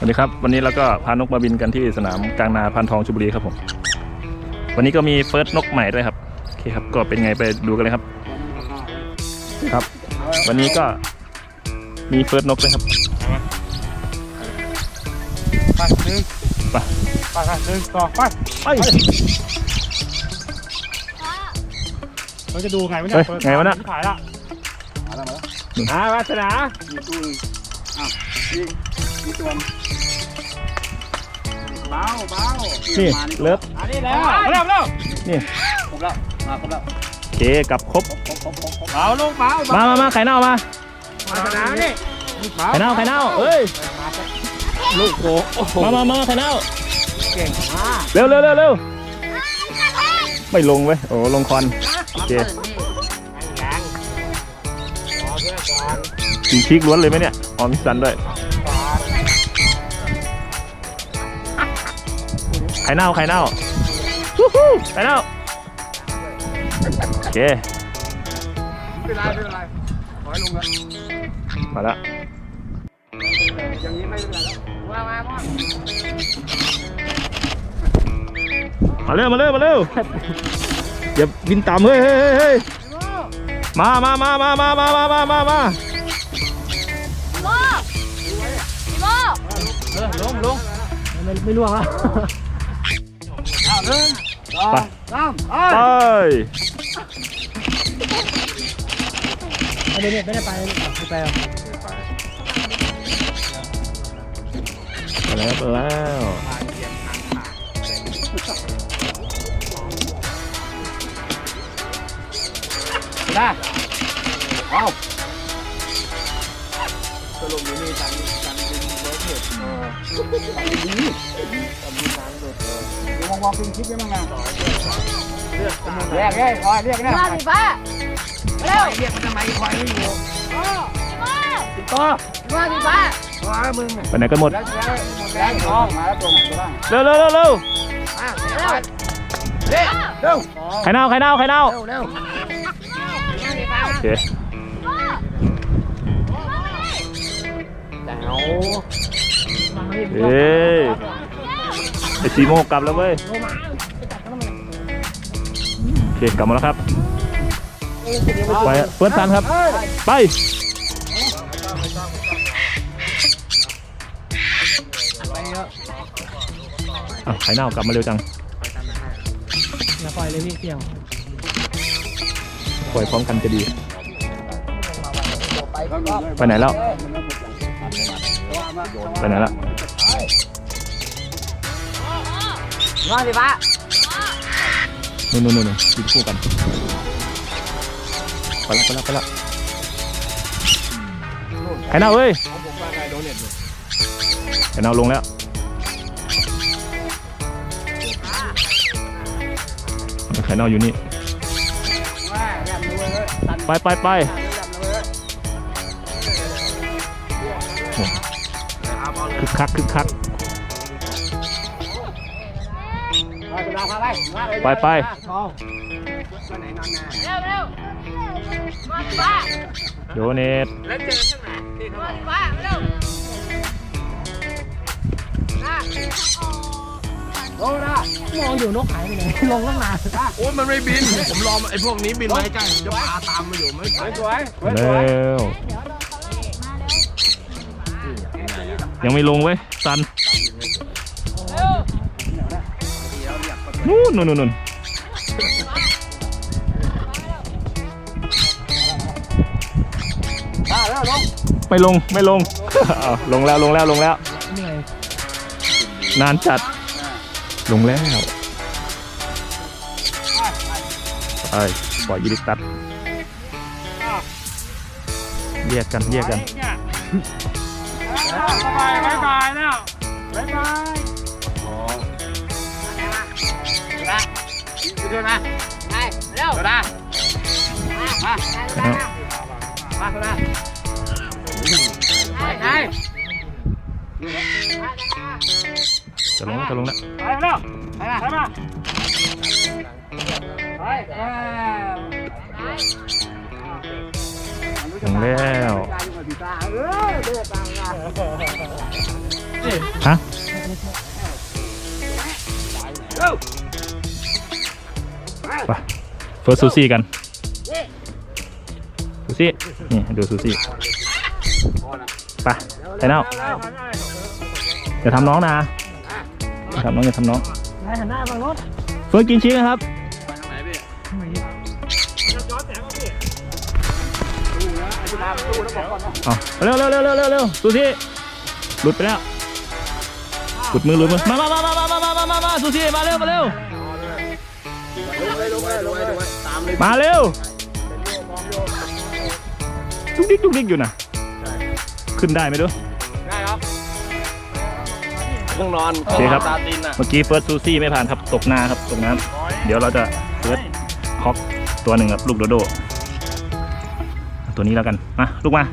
สวัสดีครับวันนี้เราก็พานกมาบินกันที่สนามกลางนาพันทองชลบุรีครับผมวันนี้ก็มีเฟิร์สนกใหม่ด้วยครับโอเคครับก็เป็นไงไปดูกันเลยครับครับ วันนี้ก็มีเฟิร์สนกด้วยครับไปหนึ่งไปไปค่ะหนึ่งสองไปไปเราจะดูไงวะเฮ้เนี่ยยไงวะน่ะถ่ายละมาแล้วมาแล้วอ่าวาสนามีตู้หนึงอ้าวนี่มีตัว เบาเบานี่มาเลิฟอันนี้แล้วเร็วเร็วครบแล้วมาครบแล้วโอเคกลับครบครบครบครบครบครบเบาลงเบาเบามามามาไข่เน่ามาวาสนานี่เบาไข่เน่าไข่เน่าเอ้ยลูกโอ้โอ้โหมามามาไข่เน่าเก่งมากเร็วเร็วเร็วเร็วไม่ลงเว้ยโอ้ลงควันโอเคแรงรอเพื่อนก่อนมีพริกล้วนเลยไหมเนี่ยอ๋อมีสันด้วย ข่เน่าไข่เน่าฮู้ฮู้ไข่เน่าโอเคไม่เป็นไรไม่เป็นไรขอให้ลงกันมาแล้วอย่างนี้ไม่เป็นไรแล้วมามาพ่อมาเร็วมาเร็วมาเร็วอย่าบินต่ำเฮ้ยเฮ้ยเฮ้ยเฮ้ยมามามามามามามามามามาโมโมเออลงลงไม่ไม่ล่วงแล้วอ้าว หนึ่งสองไปสามไปไปไม่ได้ไม่ได้ไปไม่ไปไปแล้วไปแล้วได้เอาสรุปอยู่นี่การการเป็นรถเหตุเออการเป็นดีการเป็นการหลุ ดเออเดี๋ยวมองๆเป็นคลิปได้มั้งนะเรียกเรียกคอยเรียกนะมาสิป้าเร็วเรียกมันทำไมคอยไม่อยู่มาติดต่อมาสิป้าคอยมึงไปไหนกันหมดแล้วแล้วหมดแล้วทองมาแล้วตัวไหนตัวบ้างเร็วเร็วเร็วเร็วเร็วเร็วเร็วไข่เน่าไข่เน่าไข่เน่าเร็วเร็วมาสิป้าโอเคเอ้ย ไอซีโมกลับแล้วเว้ยโอเคกลับมาแล้วครับไปเฟิร์สซันครับ ไปอะไข่เน่ากลับมาเร็วจังอย่าปล่อยเลยพี่เกี่ยวปล่อยพร้อมกันจะดี ไปก็ไปไหนแล้ว ไปไหนแล้ว มาสิป้านู่นนู่นนู่นยืนคู่กันไปล้วไปล้วไปล้วไข่เน่าเว้ยไข่เน่าลงแล้วไข่เน่าอยู่นี่ไปไปไปคึกคักคึกคัก ไปไปไปไหนนอนนเร็วเร็วมาสิป้าโดเนทแล้วเจอข้างไหนที่เขามาสิป้าเร็วมาโอ้นะมองอยู่นกหายไปไหนลงตั้งนานโอ้ยมันไม่บิน ผมรอไอ้พวกนี้บินมาใกล้จะพาตามมาอยู่ไม่สวยสวยสวยเร็วยังไม่ลงเว้ยซัน นู่นนู่นนู่นนู่นมาแล้วลงไม่ลงไม่ลงอ้าวลงแล้วลงแล้วลงแล้วเหนื่อยนานจัด ลงแล้วไปปล่อยยีริตัดแยกกันแยกกันสบายบายบายแล้วบายบาย ดูด้วยนะไปเร็วดูนะมามาแล้วมาดูนะไปไปจะลงแล้วจะลงแล้วไปเร็วไปมาไปมาไปลงแล้วเออเดือดตามมาฮะ ไปเฟิร์สซูซี่กันซูซี่นี่ดูซูซี่ไปไทเน่าอย่าทำน้องนะอย่าทำน้องอย่าทำน้องนายหันหน้าฝั่งโน้นเฟิร์สกินชีสนะครับเอาเร็วเร็วเร็วเร็วเร็วเร็วซูซี่หลุดไปแล้วหลุดมือหลุดมือมามามามามามามามามาซูซี่มาเร็วมาเร็ว มาเร็วจุกดิกจุกดิกอยู่นะขึ้นได้ไหมดูห้องนอนโอเคครับตาตินอะเมื่อกี้เฟิร์สซูซี่ไม่ผ่านครับตกหน้าครับตกน้ำเดี๋ยวเราจะเฟิร์สคอกตัวหนึ่งครับลูกโดโดตัวนี้แล้วกันมาลูกมา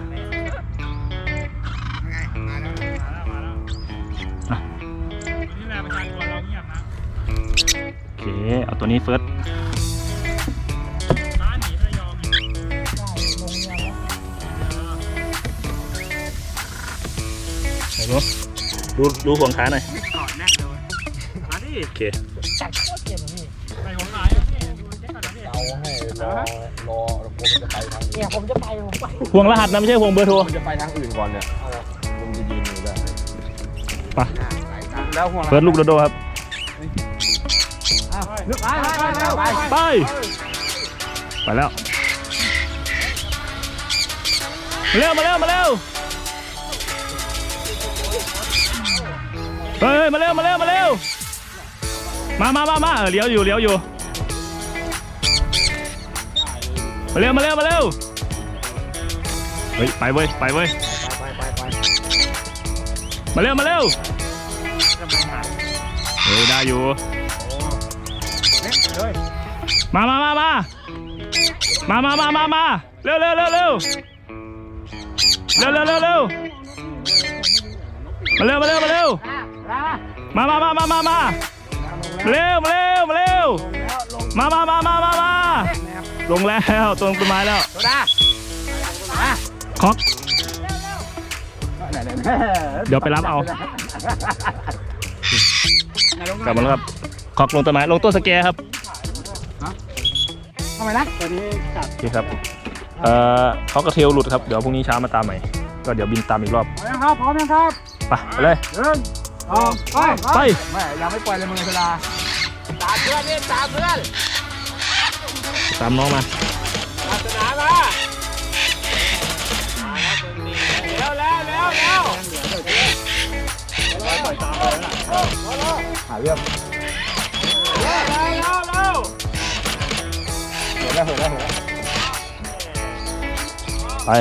อะโอเคเอาตัวนี้เฟิร์ส หนดูดูดูห่วงขาหน่อยโอเคเนี่ยผมจะไปผมไปห่วงรหัสนะไม่ใช่ห่วงเบอร์โทรมันจะไปทางอื่นก่อนเนี่ยลุงจะยืนอยู่ได้ไปแล้วห่วงเฟิร์สลูกโดโดครับไปไปไปไปไปไปแล้วมาเร็วมาเร็วมาเร็ว เฮ้ยมาเร็วมาเร็วมาเร็วมามามามาเออเลี้ยวอยู่เลี้ยวอยู่มาเร็วมาเร็วมาเร็วเฮ้ยไปเว้ยไปเว้ยมาเร็วมาเร็วเฮ้ยได้อยู่มามามามามามามามามาเร็วเร็วเร็วเร็วเร็วเร็วเร็วเร็วมาเร็วมาเร็วมาเร็ว มามามามามามาเร็วมาเร็วมาเร็วมามามามามามาลงแล้วตรงต้นไม้แล้วคอกเดี๋ยวไปรับเอากลับมาแล้วครับคอกลงต้นไม้ลงต้นสแกครับทำไมนะตัวนี้กัดโอเคครับเอ่อเขากระเทลหลุดครับเดี๋ยวพรุ่งนี้เช้ามาตามใหม่ก็เดี๋ยวบินตามอีกรอบพร้อมยังครับพร้อมยังครับไปไปเลยเดิน สองไปไปแม่ยังไม่ปล่อยเลยมึงเวลาตามเพื่อนนี่ตามเพื่อนตามน้องมาศาสนามาเร็วเร็วเร็วเร็วหาเรื่องเร็วเร็วเร็วเร็วเห็นแล้วเห็นแล้วเห็นแล้วไป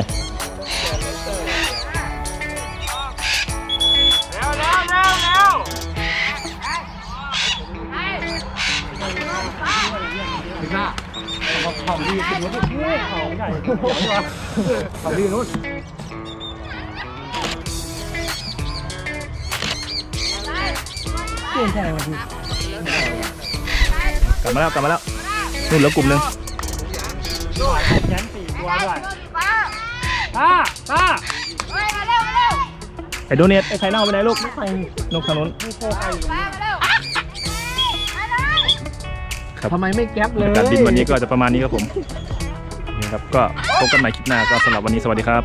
ถึงหน้าของดีถึงนู้นของใหญ่ของดีนู้นเปลี่ยนใจวันนี้กลับมาแล้วกลับมาแล้วนู่นเหลือกลุ่มหนึ่งยันสี่ตัวด้วยป้าป้าไอ้โดเนทไอ้ไข่เน่าไปไหนลูกไปนกทางนู้น ครับทำไมไม่แก๊ปเลยการบินวันนี้ก็จะประมาณนี้ครับผมนี่ครับก็พบกันใหม่คลิปหน้าก็สำหรับวันนี้สวัสดีครับ